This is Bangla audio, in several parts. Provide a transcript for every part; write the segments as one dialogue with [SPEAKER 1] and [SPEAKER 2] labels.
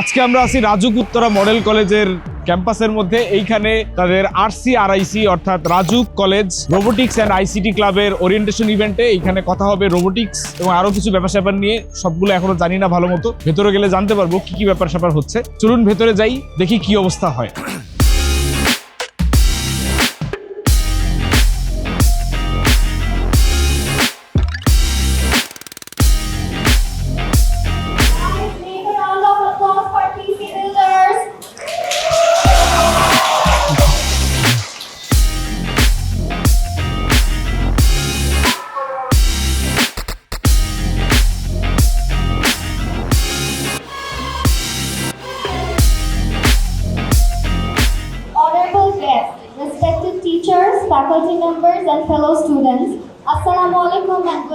[SPEAKER 1] আজকে আমরা আছি রাজুক উত্তরা মডেল কলেজের ক্যাম্পাসের মধ্যে। এইখানে তাদের আরসি আরআইসি অর্থাৎ Rajuk college robotics and ICT ক্লাবের ওরিয়েন্টেশন ইভেন্টে এইখানে কথা হবে রোবোটিক্স এবং আরও কিছু ব্যাপার স্যাপার নিয়ে। সবগুলো এখনও জানি না ভালো মতো। ভেতরে গেলে জানতে পারব কি কি ব্যাপার স্যাপার হচ্ছে। চলুন ভেতরে যাই, দেখি কি অবস্থা হয়।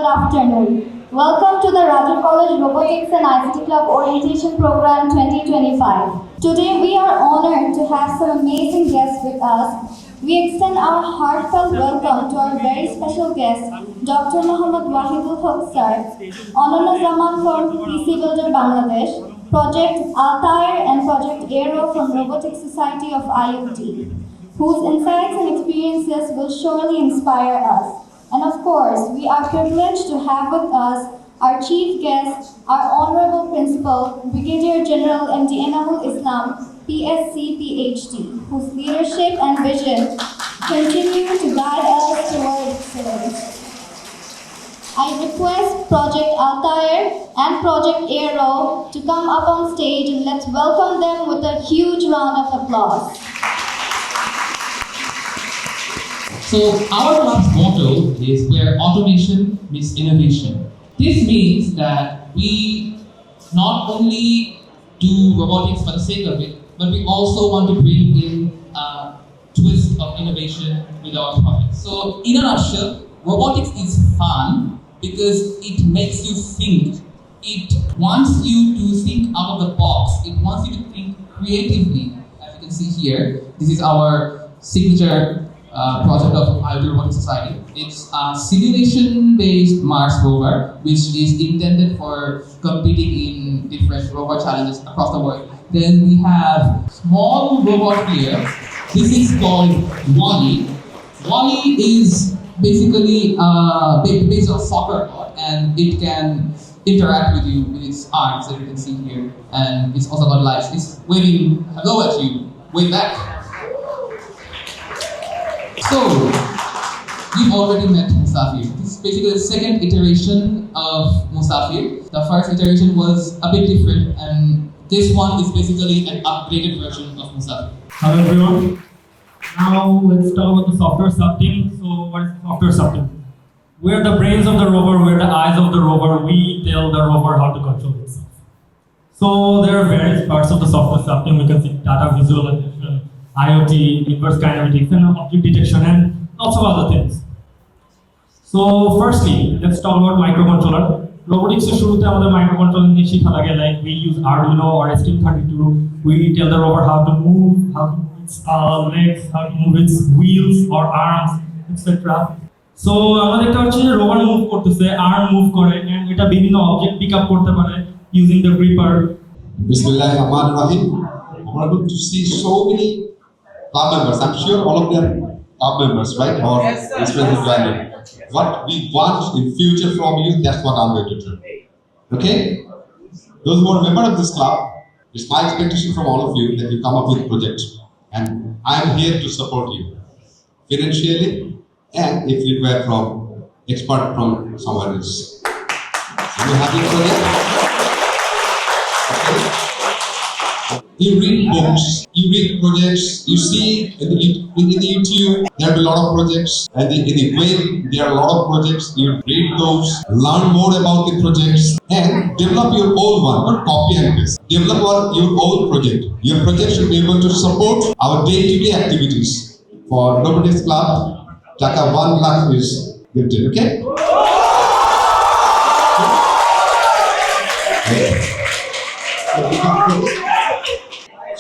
[SPEAKER 2] Afternoon. Welcome to the Raju College Robotics and ICT Club Orientation Program 2025. Today we are honored to have some amazing guests with us. We extend our heartfelt welcome to our very special guest, Dr. Muhammad Wahidul Haq sir, Honor Zaman from PC Builder Bangladesh, Project Altair and Project Aero from Robotics Society of IoT, whose insights and experiences will surely inspire us. And of course, we are privileged to have with us our chief guest, our honorable principal, Brigadier General MD Enamul Islam, PSC PhD, whose leadership and vision continue to guide us toward excellence. I request Project Altair and Project Aero to come up on stage and let's welcome them with a huge round of applause.
[SPEAKER 3] So our motto is where automation meets innovation. This means that we not only do robotics for the sake of it, but we also want to bring in a twist of innovation with our projects. So in a nutshell, robotics is fun because it makes you think. It wants you to think out of the box. It wants you to think creatively. As you can see here, this is our signature uh, project of IoT Robotics Society. It's a simulation-based Mars rover, which is intended for competing in different robot challenges across the world. Then we have small robot here. This is called Wally. Wally is basically uh, based on soccer ball, and it can interact with you with its arms, as you can see here. And it's also got lights. It's waving hello at you. Wave back. So, we've already met Musafir. This is basically the second iteration of Musafir. The first iteration was a bit different, and this one is basically an upgraded version of Musafir.
[SPEAKER 4] Hello everyone. Now let's talk about the software subteam. So what is the software subteam? We're the brains of the rover, we're the eyes of the rover, we tell the rover how to control itself. So there are various parts of the software subteam. We can see data visualization, IoT, inverse kinematics, and object detection, and lots of other things. So firstly, let's talk about microcontroller. Robotics এর শুরুতে আমাদের মাইক্রোকন্ট্রোলার নিয়ে শেখা লাগে like we use Arduino or STM32 we tell the rover how to move how to move its uh, legs how to move its wheels or arms etc. So আমরা দেখতে পাচ্ছি রোভার মুভ করতেছে আর্ম মুভ করে and এটা বিভিন্ন অবজেক্ট পিক আপ করতে পারে using the gripper
[SPEAKER 5] Rahman Rahim. I'm able to see so many club members. I'm sure all of them club members, right? Or expensive value. What we want in future from you, that's what I'm going to do. Okay? Those who are member of this club, it's my expectation from all of you that you come up with projects. And I'm here to support you financially and if required from expert from somewhere else. So you have your project? You read books, you read projects, you see in the, in the YouTube, there are a lot of projects, and in the web, there are a lot of projects. You read those, learn more about the projects, and develop your own one, not copy and paste. Develop one, your own project. Your project should be able to support our day-to-day activities. For Robotics Club, Taka 1 lakh is gifted, okay?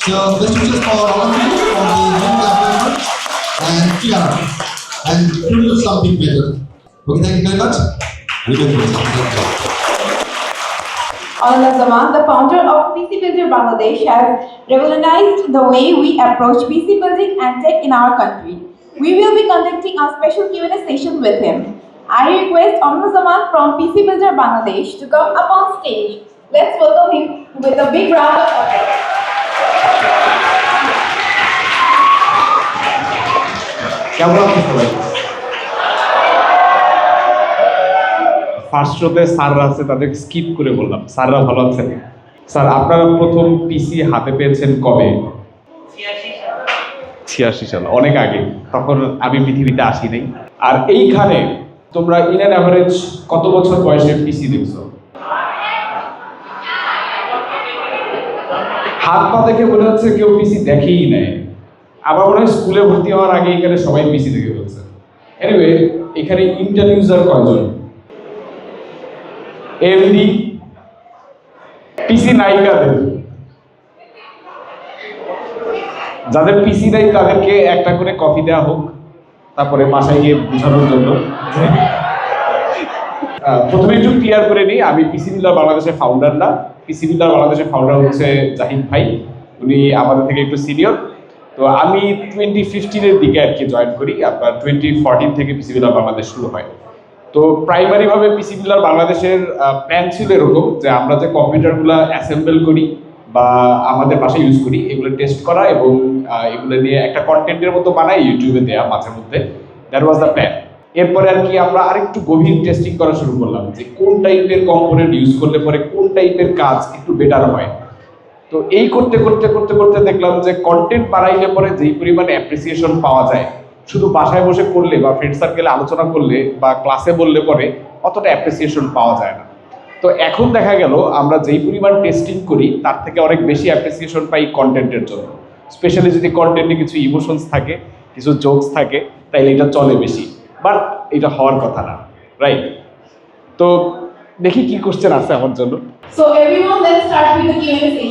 [SPEAKER 5] So is just for all of you, for the new club and PR and to do something better. Okay, thank you very much. We will do something.
[SPEAKER 6] Anand Zaman, the founder of PC Builder Bangladesh, has revolutionized the way we approach PC building and tech in our country. We will be conducting a special Q&A session with him. I request Anand Zaman from PC Builder Bangladesh to come up on stage. Let's welcome him with a big round of applause.
[SPEAKER 1] কেমন আছেন সবাই? ফার্স্ট শোতে স্যাররা আছে তাদের স্কিপ করে বললাম। স্যাররা ভালো আছেন স্যার আপনারা প্রথম পিসি হাতে পেয়েছেন কবে? ছিয়াশি সাল। অনেক আগে। তখন আমি পৃথিবীতে আসি নাই। আর এইখানে তোমরা ইন অ্যান অ্যাভারেজ কত বছর বয়সে পিসি দেখছ? হাত পা দেখে মনে হচ্ছে কেউ পিসি দেখেই নেয় আমার মনে হয় স্কুলে ভর্তি হওয়ার আগে এখানে সবাই পিসি থেকে ফেলছে। এনিওয়ে এখানে ইন্টার ইউজার কয়জন? এমডি পিসি নায়িকাদের। যাদের পিসি নাই তাদেরকে একটা করে কফি দেওয়া হোক, তারপরে বাসায় গিয়ে বোঝানোর জন্য। প্রথমে একটু ক্লিয়ার করে নিই, আমি পিসি বিল্ডার বাংলাদেশের ফাউন্ডার না। পিসি বিল্ডার বাংলাদেশের ফাউন্ডার হচ্ছে জাহিদ ভাই। উনি আমাদের থেকে একটু সিনিয়র তো আমি টোয়েন্টি ফিফটিনের দিকে আর কি জয়েন করি, আপনার টোয়েন্টি ফোরটিন থেকে পিসি বিল্ডার বাংলাদেশ শুরু হয়। তো প্রাইমারিভাবে পিসি বিল্ডার বাংলাদেশের প্ল্যান ছিল এরকম যে আমরা যে কম্পিউটারগুলো অ্যাসেম্বল করি বা আমাদের বাসায় ইউজ করি, এগুলো টেস্ট করা এবং এগুলো নিয়ে একটা কন্টেন্টের মতো বানাই ইউটিউবে দেওয়া মাঝে মধ্যে। দ্যাট ওয়াজ দ্য প্ল্যান এরপরে আর কি আমরা আরেকটু গভীর টেস্টিং করা শুরু করলাম যে কোন টাইপের কম্পোনেন্ট ইউজ করলে পরে কোন টাইপের কাজ একটু বেটার হয়। তো এই করতে করতে করতে করতে দেখলাম যে কন্টেন্ট বাড়াইলে পরে যেই পরিমাণে অ্যাপ্রিসিয়েশন পাওয়া যায় শুধু বাসায় বসে করলে বা ফ্রেন্ড সার্কেলে আলোচনা করলে বা ক্লাসে বললে পরে অতটা অ্যাপ্রিসিয়েশন পাওয়া যায় না। তো এখন দেখা গেল আমরা যেই পরিমাণ টেস্টিং করি তার থেকে অনেক বেশি অ্যাপ্রিসিয়েশন পাই কন্টেন্টের জন্য। স্পেশালি যদি কন্টেন্টে কিছু ইমোশনস থাকে কিছু জোকস থাকে তাইলে এটা চলে বেশি। বাট এটা হওয়ার কথা না রাইট তো দেখি কি কোশ্চেন আছে আমার জন্য।
[SPEAKER 6] So everyone, let's start with the Q&A.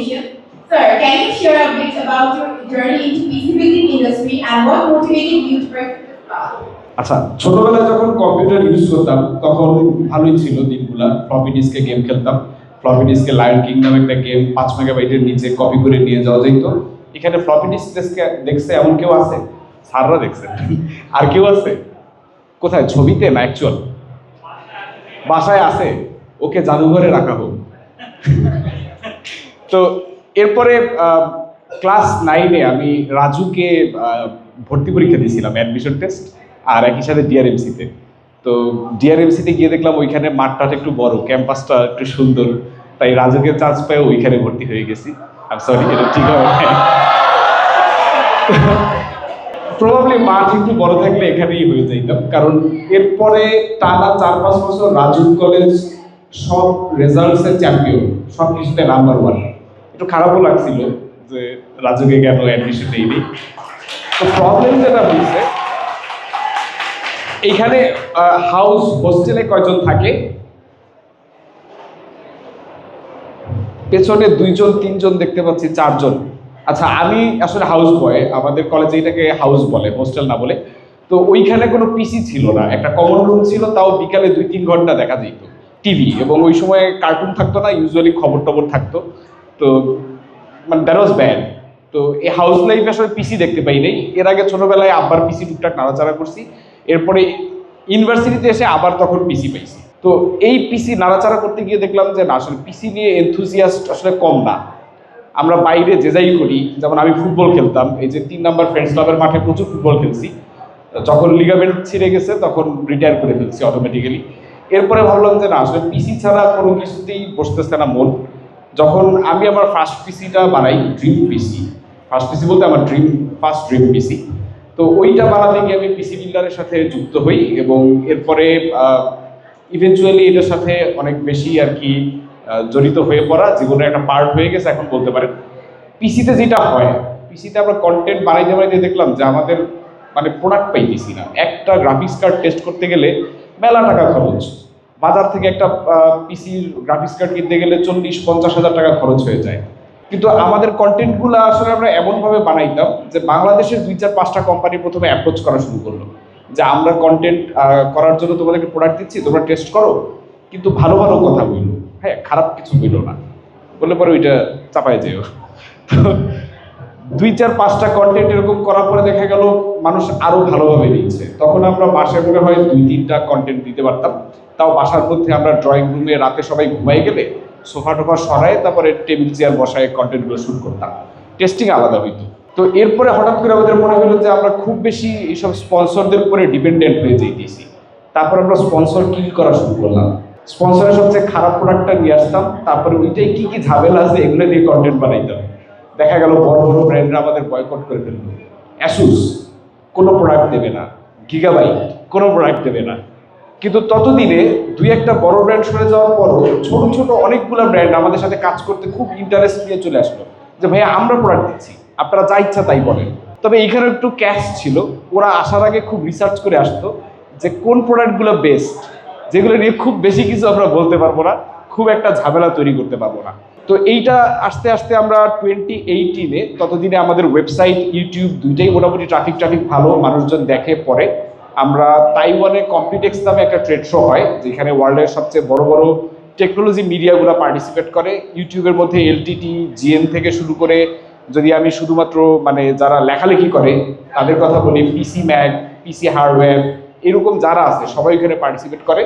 [SPEAKER 6] Sir, can you share a bit about your journey into PC building industry and what motivated you to pursue this path?
[SPEAKER 1] আচ্ছা ছোটবেলায় যখন কম্পিউটার ইউজ করতাম তখন ভালোই ছিল দিনগুলা। ফ্লপি ডিস্কে গেম খেলতাম। ফ্লপি ডিস্কে লায়ন কিং নামে একটা গেম পাঁচ মেগাবাইটের নিচে কপি করে নিয়ে যাওয়া যেত। এখানে ফ্লপি ডিস্ক দেখছে এমন কেউ আছে? স্যাররা দেখছে। আর কেউ আছে? কোথায়? ছবিতে না অ্যাকচুয়াল বাসায় আছে। ওকে জাদুঘরে রাখা হোক। তো এরপরে ক্লাস নাইনে আমি রাজুকে ভর্তি পরীক্ষা দিয়েছিলাম অ্যাডমিশন টেস্ট আর একই সাথে ডিআরএমসিতে তো। ডিআরএমসিতে গিয়ে দেখলাম ওইখানে মাঠটা একটু বড় ক্যাম্পাসটা একটু সুন্দর, তাই রাজুকে চান্স পেয়ে ওইখানে ভর্তি হয়ে গেছি। আমি সরি এটা ঠিক হবে প্রবাবলি মাঠ একটু বড় থাকলে এখানেই হয়ে যাইতাম কারণ এরপরে টানা চার পাঁচ বছর রাজু কলেজ সব রেজাল্টসের চ্যাম্পিয়ন সব কিছুতে নাম্বার ওয়ান একটু খারাপও লাগছিল যে রাজুকে কেন অ্যাডমিশন নেইনি তো প্রবলেম যেটা হয়েছে, এইখানে হাউস হোস্টেলে কয়জন থাকে? পেছনে দুইজন, তিনজন দেখতে পাচ্ছি, চারজন। আচ্ছা আমি আসলে হাউস বয় আমাদের কলেজে এটাকে হাউস বলে হোস্টেল না বলে। তো ওইখানে কোনো পিসি ছিল না, একটা কমন রুম ছিল, তাও বিকালে দুই, তিন ঘণ্টা দেখা যেত। টিভি এবং ওই সময় কার্টুন থাকতো না ইউজুয়ালি খবর টবর থাকতো। তো মানে দ্যাট ওয়াজ ব্যাড তো এই হাউস লাইফ আসলে পিসি দেখতে পাই নাই। এর আগে ছোটবেলায় আব্বার পিসি টুকটাক নাড়াচাড়া করছি। এরপরে ইউনিভার্সিটিতে এসে আবার তখন পিসি পাইছি। তো এই পিসি নাড়াচাড়া করতে গিয়ে দেখলাম যে না, আসলে পিসি নিয়ে এনথুজিয়াস্ট আসলে কম না। আমরা বাইরে যে যাই করি, যেমন আমি ফুটবল খেলতাম, এই যে তিন নাম্বার ফ্রেন্ডস ক্লাবের মাঠে প্রচুর ফুটবল খেলছি। যখন লিগামেন্ট ছিঁড়ে গেছে, তখন রিটায়ার করে ফেলছি অটোমেটিক্যালি এরপরে ভাবলাম যে না, আসলে পিসি ছাড়া কোনো কিছুতেই বসতেছে না মন। যখন আমি আমার ফার্স্ট পিসিটা বানাই ড্রিম পিসি ফার্স্ট পিসি বলতে আমার ড্রিম ফার্স্ট ড্রিম পিসি তো ওইটা বানাতে গিয়ে আমি পিসি বিল্ডারের সাথে যুক্ত হই এবং এরপরে ইভেনচুয়ালি এটার সাথে অনেক বেশি আর কি জড়িত হয়ে পড়া জীবনের একটা পার্ট হয়ে গেছে, এখন বলতে পারেন। পিসিতে যেটা হয় পিসিতে আমরা কন্টেন্ট বানাইতে বানাইতে দেখলাম যে আমাদের মানে প্রোডাক্ট পাইতেছি না। একটা গ্রাফিক্স কার্ড টেস্ট করতে গেলে মেলা টাকা খরচ। বাজার থেকে একটা পিসির গ্রাফিক্স কার্ড কিনতে গেলে চল্লিশ, পঞ্চাশ হাজার টাকা খরচ হয়ে যায়। কিন্তু আমাদের কন্টেন্টগুলো আসলে আমরা এমনভাবে বানাইতাম যে বাংলাদেশের দুই চার পাঁচটা কোম্পানি প্রথমে অ্যাপ্রোচ করা শুরু করল। যে আমরা কন্টেন্ট করার জন্য তোমাদেরকে প্রোডাক্ট দিচ্ছি, তোমরা টেস্ট করো। কিন্তু ভালো ভালো কথা বলল। হ্যাঁ খারাপ কিছু বলল না। বললে পরে ওইটা চাপায় যেও। দুই চার পাঁচটা কন্টেন্ট এরকম করার পরে দেখা গেল মানুষ আরও ভালোভাবে নিচ্ছে। তখন আমরা বাসায় মনে হয় দুই তিনটা কন্টেন্ট দিতে পারতাম। তাও বাসার মধ্যে আমরা ড্রয়িং রুমে রাতে সবাই ঘুমাই গেলে সোফা টোফা সরায় তারপরে টেবিল চেয়ার বসায় কন্টেন্টগুলো শুট করতাম। টেস্টিং আলাদা হইতো। তো এরপরে হঠাৎ করে আমাদের মনে হলো যে আমরা খুব বেশি এইসব স্পন্সরদের উপরে ডিপেন্ডেন্ট হয়ে যেতেছি তারপর আমরা স্পন্সর কিল করা শুরু করলাম। স্পন্সরের সবচেয়ে খারাপ প্রোডাক্টটা নিয়ে আসতাম। তারপরে ওইটাই কি কি ঝামেলা আছে এগুলো দিয়ে কন্টেন্ট বানাইতাম। দেখা গেল বড় বড় ব্র্যান্ডরা আমাদের বয়কট করে ফেলল। অ্যাসুস কোনো প্রোডাক্ট দেবে না গিগাবাইট কোনো প্রোডাক্ট দেবে না। কিন্তু ততদিনে দুই একটা বড় ব্র্যান্ড সরে যাওয়ার পরও ছোট ছোট অনেকগুলো ব্র্যান্ড আমাদের সাথে কাজ করতে খুব ইন্টারেস্ট নিয়ে চলে আসলো। যে ভাইয়া, আমরা প্রোডাক্ট দিচ্ছি, আপনারা যা ইচ্ছা তাই বলেন। তবে এখানে একটু ক্যাশ ছিল, ওরা আসার আগে খুব রিসার্চ করে আসতো যে কোন প্রোডাক্টগুলো বেস্ট যেগুলো নিয়ে খুব বেশি কিছু আমরা বলতে পারব না, খুব একটা ঝামেলা তৈরি করতে পারব না। তো এইটা আস্তে আস্তে আমরা টোয়েন্টি এইটিনে ততদিনে আমাদের ওয়েবসাইট ইউটিউব দুইটাই মোটামুটি ট্রাফিক ট্রাফিক ভালো, মানুষজন দেখে পরে আমরা তাইওয়ানে কম্পিটেক্স নামে একটা ট্রেড শো হয়, যেখানে ওয়ার্ল্ডের সবচেয়ে বড় বড় টেকনোলজি মিডিয়াগুলো পার্টিসিপেট করে। ইউটিউবের মধ্যে এলটিটি জিএন থেকে শুরু করে যদি আমি শুধুমাত্র মানে যারা লেখালেখি করে, তাদের কথা বলি পিসি ম্যাগ পিসি হার্ডওয়্যার এরকম যারা আছে, সবাই ওখানে পার্টিসিপেট করে।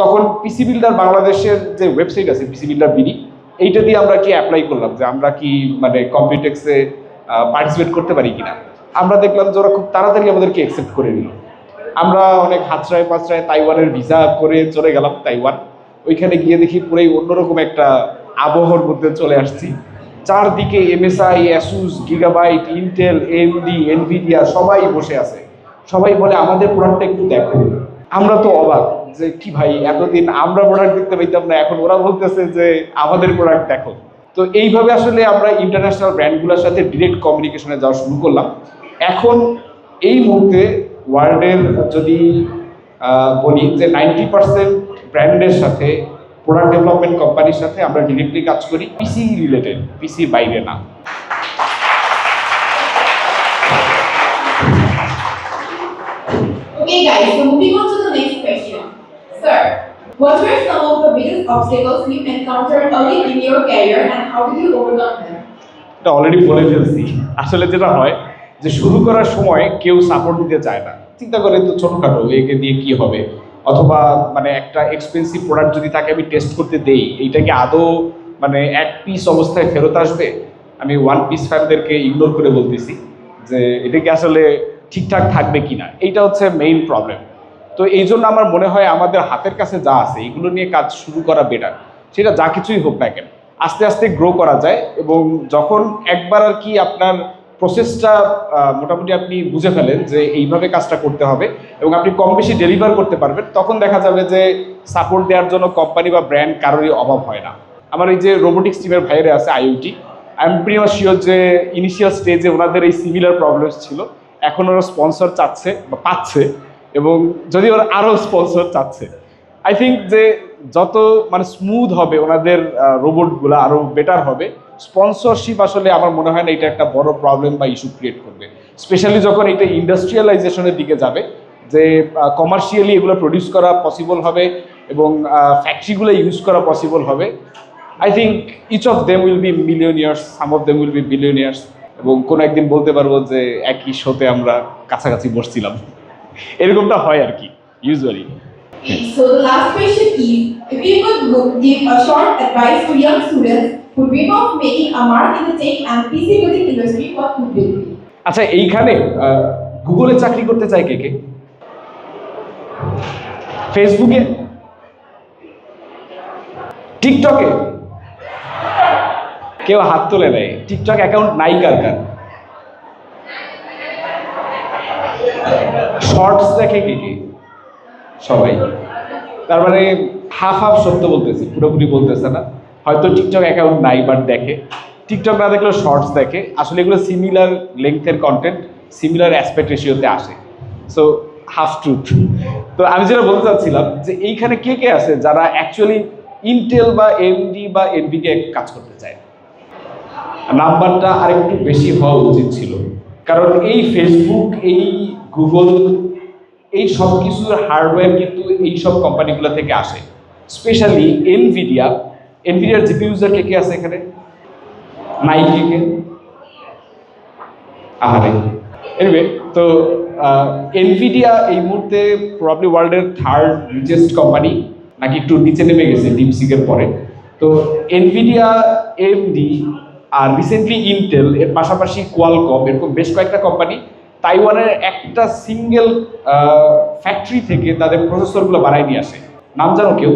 [SPEAKER 1] তখন পিসি বিল্ডার বাংলাদেশের যে ওয়েবসাইট আছে পিসি বিল্ডার বিডি এইটা দিয়ে আমরা কি অ্যাপ্লাই করলাম? যে আমরা কি মানে কম্পিউটেক্সে পার্টিসিপেট করতে পারি কিনা? আমরা দেখলাম যে ওরা খুব তাড়াতাড়ি আমাদেরকে অ্যাকসেপ্ট করে নিল। আমরা অনেক হাতড়ায় পাঁচড়ায় তাইওয়ানের ভিসা করে চলে গেলাম তাইওয়ান। ওইখানে গিয়ে দেখি পুরোই অন্যরকম একটা আবহাওয়ার মধ্যে চলে আসছি। চারদিকে MSI Asus Gigabyte Intel AMD Nvidia সবাই বসে আছে। সবাই বলে, আমাদের প্রোডাক্টটা একটু দেখো। আমরা তো অবাক যে কি ভাই এতদিন আমরা প্রোডাক্ট দেখতে পাইতাম না এখন ওরা বলতেছে যে আমাদের প্রোডাক্ট দেখো। তো এইভাবে আসলে আমরা ইন্টারন্যাশনাল ব্র্যান্ডগুলোর সাথে ডিরেক্ট কমিউনিকেশনে যাওয়া শুরু করলাম। এখন এই মুহূর্তে ওয়ার্ল্ডের যদি বলি যে নাইনটি পার্সেন্ট ব্র্যান্ডের সাথে প্রোডাক্ট ডেভেলপমেন্ট কোম্পানির সাথে আমরা ডিরেক্টলি কাজ করি পিসি রিলেটেড পিসির বাইরে না।
[SPEAKER 6] Okay guys, so moving on to the next question. Sir, what were some of the biggest obstacles you encountered early in your career and how did you overcome them?
[SPEAKER 1] এটা অলরেডি বলে ফেলছি। আসলে যেটা হয় যে শুরু করার সময় কেউ সাপোর্ট দিতে চায় না। চিন্তা করে তো ছোটখাটো, একে দিয়ে কি হবে? অথবা মানে একটা এক্সপেন্সিভ প্রোডাক্ট যদি তাকে আমি টেস্ট করতে দেই এইটা কি আদৌ মানে এক পিস অবস্থায় ফেরত আসবে? আমি ওয়ান পিস ফ্যানদেরকে ইগনোর করে বলতেছি যে এটা কি আসলে ঠিকঠাক থাকবে কিনা? এইটা হচ্ছে মেইন প্রবলেম তো এই জন্য আমার মনে হয় আমাদের হাতের কাছে যা আছে, এগুলো নিয়ে কাজ শুরু করা বেটার সেটা যা কিছুই হোক না কেন, আস্তে আস্তে গ্রো করা যায় এবং যখন একবার আর কি আপনার প্রসেসটা মোটামুটি আপনি বুঝে ফেলেন যে এইভাবে কাজটা করতে হবে এবং আপনি কম বেশি ডেলিভার করতে পারবেন, তখন দেখা যাবে যে সাপোর্ট দেওয়ার জন্য কোম্পানি বা ব্র্যান্ড কারোরই অভাব হয় না। আমার এই যে রোবোটিক্স টিমের ভাইরে আছে IoT I am pretty sure যে ইনিশিয়াল স্টেজে ওনাদের এই সিমিলার প্রবলেমস ছিল। এখন ওরা স্পন্সর চাচ্ছে বা পাচ্ছে। এবং যদি ওরা আরও স্পন্সর চাচ্ছে আই থিঙ্ক যে যত মানে স্মুথ হবে ওনাদের রোবটগুলো আরও বেটার হবে। স্পন্সরশিপ আসলে আমার মনে হয় না এটা একটা বড় প্রবলেম বা ইস্যু ক্রিয়েট করবে। স্পেশালি যখন এটা ইন্ডাস্ট্রিয়ালাইজেশনের দিকে যাবে, যে কমার্শিয়ালি এগুলো প্রডিউস করা পসিবল হবে এবং ফ্যাক্টরিগুলো ইউজ করা পসিবল হবে। I think each of them will be millionaires some of them will be billionaires এবং কোনো একদিন বলতে পারব যে, একই শোতে আমরা কাছাকাছি বসছিলাম। এরকমটা হয় আর কি usually
[SPEAKER 6] So the last question is, if you could give a short advice to young students who dream of making a mark in the tech and PC building industry, what would it be?
[SPEAKER 1] আচ্ছা এইখানে গুগলে চাকরি করতে চায় কে কে ফেসবুকে টিকটকে কেউ হাত তুলে নেয় টিকটক অ্যাকাউন্ট নাই কার কার শর্টস দেখে কে কে? সবাই। তার মানে হাফ হাফ সত্য বলতেছি, পুরোপুরি বলতেছে না। হয়তো টিকটক অ্যাকাউন্ট নাই বাট দেখে। টিকটক না দেখলেও শর্টস দেখে। আসলে এগুলো সিমিলার লেংথের কন্টেন্ট সিমিলার অ্যাসপেক্ট রেশিওতে আসে। সো হাফ ট্রুথ তো আমি যেটা বলতে চাচ্ছিলাম, যে এইখানে কে কে আছে যারা অ্যাকচুয়ালি ইন্টেল বা এমডি বা এনবিকে কাজ করতে চায়? নাম্বারটা আরেকটু বেশি হওয়া উচিত ছিল। কারণ এই ফেসবুক এই গুগল এই সব কিছুর হার্ডওয়্যার কিন্তু এই সব কোম্পানিগুলো থেকে আসে। স্পেশালি এনভিডিয়া এনভিডিয়ার জিপি ইউজার কে কে আছে এখানে? নাই কে কে? আহারে এনিওয়ে তো এনভিডিয়া এই মুহূর্তে প্রবলি ওয়ার্ল্ডের থার্ড রিচেস্ট কোম্পানি নাকি একটু নিচে নেমে গেছে ডিপসিকের পরে। তো এনভিডিয়া এমডি আর রিসেন্টলি ইন্টেল এর পাশাপাশি কোয়ালকম এরকম বেশ কয়েকটা কোম্পানি তাইওয়ানের একটা সিঙ্গেল ফ্যাক্টরি থেকে তাদের প্রসেসরগুলো বানাই নিয়ে আসে। নাম জানো কেউ?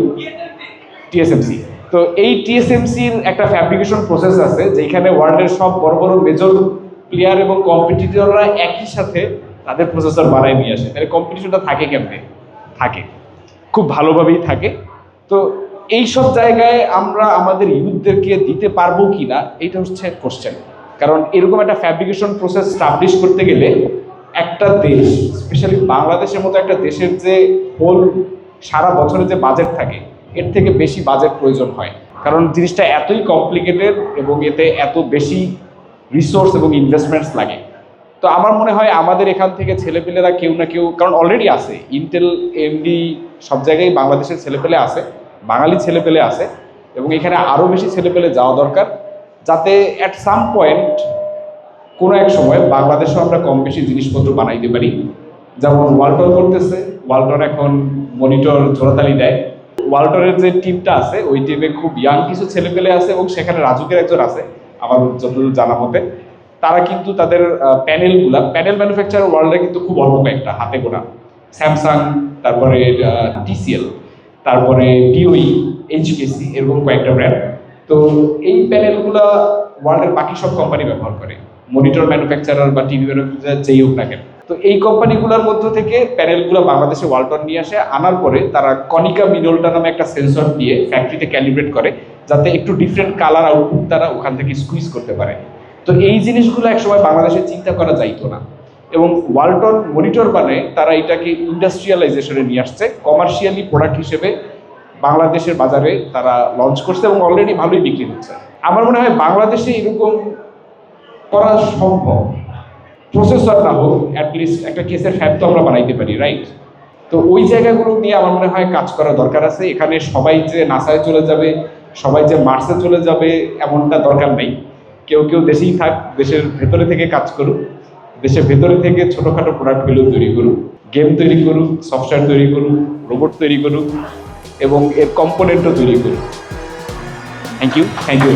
[SPEAKER 1] টিএসএমসি তো এই টিএসএমসির একটা ফ্যাব্রিকেশন প্রসেস আছে যেখানে ওয়ার্ল্ডের সব বড় বড় মেজর প্লেয়ার এবং কম্পিটিটররা একই সাথে তাদের প্রসেসর বানায় নিয়ে আসে। তাহলে কম্পিটিশনটা থাকে কেমনে? থাকে। খুব ভালোভাবেই থাকে। তো এই সব জায়গায় আমরা আমাদের ইউথদেরকে দিতে পারব কি না এটা হচ্ছে কোশ্চেন কারণ এরকম একটা ফ্যাব্রিকেশন প্রসেস স্টাবলিশ করতে গেলে একটা দেশ স্পেশালি বাংলাদেশের মতো একটা দেশের যে হোল সারা বছরে যে বাজেট থাকে, এর থেকে বেশি বাজেট প্রয়োজন হয়। কারণ জিনিসটা এতই কমপ্লিকেটেড এবং এতে এত বেশি রিসোর্স এবং ইনভেস্টমেন্টস লাগে। তো আমার মনে হয় আমাদের এখান থেকে ছেলেপেলেরা কেউ না কেউ, কারণ অলরেডি আছে ইন্টেল এমডি সব জায়গায় বাংলাদেশের ছেলেপেলে আছে, বাঙালি ছেলেপেলে আছে এবং এখানে আরও বেশি ছেলেপেলে যাওয়া দরকার। যাতে অ্যাট সাম পয়েন্ট কোনো এক সময় বাংলাদেশেও আমরা কম বেশি জিনিসপত্র বানাইতে পারি। যেমন ওয়ালটন করতেছে ওয়ালটন এখন মনিটর জোড়াতালি দেয়। ওয়ালটনের যে টিমটা আছে, ওই টিমে খুব ইয়াং কিছু ছেলেপেলে আছে এবং সেখানে রাজুকের একজন আছে, আমার যতদূর জানা মতে। তারা কিন্তু তাদের প্যানেলগুলা প্যানেল ম্যানুফ্যাকচার ওয়ার্ল্ডে কিন্তু খুব অল্প কয়েকটা, হাতে গোনা। স্যামসাং তারপরে টিসিএল তারপরে ডিওই এইচকেসি এরকম কয়েকটা ব্র্যান্ড তো এই প্যানেলগুলা ওয়ার্ল্ডের বাকি সব কোম্পানি ব্যবহার করে। মনিটর ম্যানুফ্যাকচারার বা টিভি ম্যানুফ্যাকচারার যেই হোক না কেন। তো এই কোম্পানিগুলোর মধ্য থেকে প্যানেলগুলো বাংলাদেশে ওয়ালটন নিয়ে আসে। আনার পরে তারা কনিকা মিনোলটা নামে একটা সেন্সর দিয়ে ফ্যাক্টরিতে ক্যালিব্রেট করে, যাতে একটু ডিফারেন্ট কালার আউটপুট তারা ওখান থেকে স্কুইজ করতে পারে। তো এই জিনিসগুলো একসময় বাংলাদেশে চিন্তা করা যাইতো না। এবং ওয়ালটন মনিটর বানায় তারা এটাকে ইন্ডাস্ট্রিয়ালাইজেশনে নিয়ে আসছে। কমার্শিয়ালি প্রোডাক্ট হিসেবে বাংলাদেশের বাজারে তারা লঞ্চ করছে এবং অলরেডি ভালোই বিক্রি হচ্ছে। আমার মনে হয় বাংলাদেশে এরকম করা সম্ভব। প্রসেসর না হোক অ্যাটলিস্ট একটা কেসের ফ্যাব তো আমরা বানাইতে পারি রাইট তো ওই জায়গাগুলো নিয়ে আমার মনে হয় কাজ করা দরকার আছে। এখানে সবাই যে নাসায় চলে যাবে, সবাই যে মার্সে চলে যাবে, এমনটা দরকার নেই। কেউ কেউ দেশেই থাক, দেশের ভেতরে থেকে কাজ করুক, দেশের ভেতরে থেকে ছোটোখাটো প্রোডাক্টগুলো তৈরি করুক গেম তৈরি করুক সফটওয়্যার তৈরি করুক রোবট তৈরি করুক এবং এর কম্পোনেন্টও তৈরি করি। Thank you thank you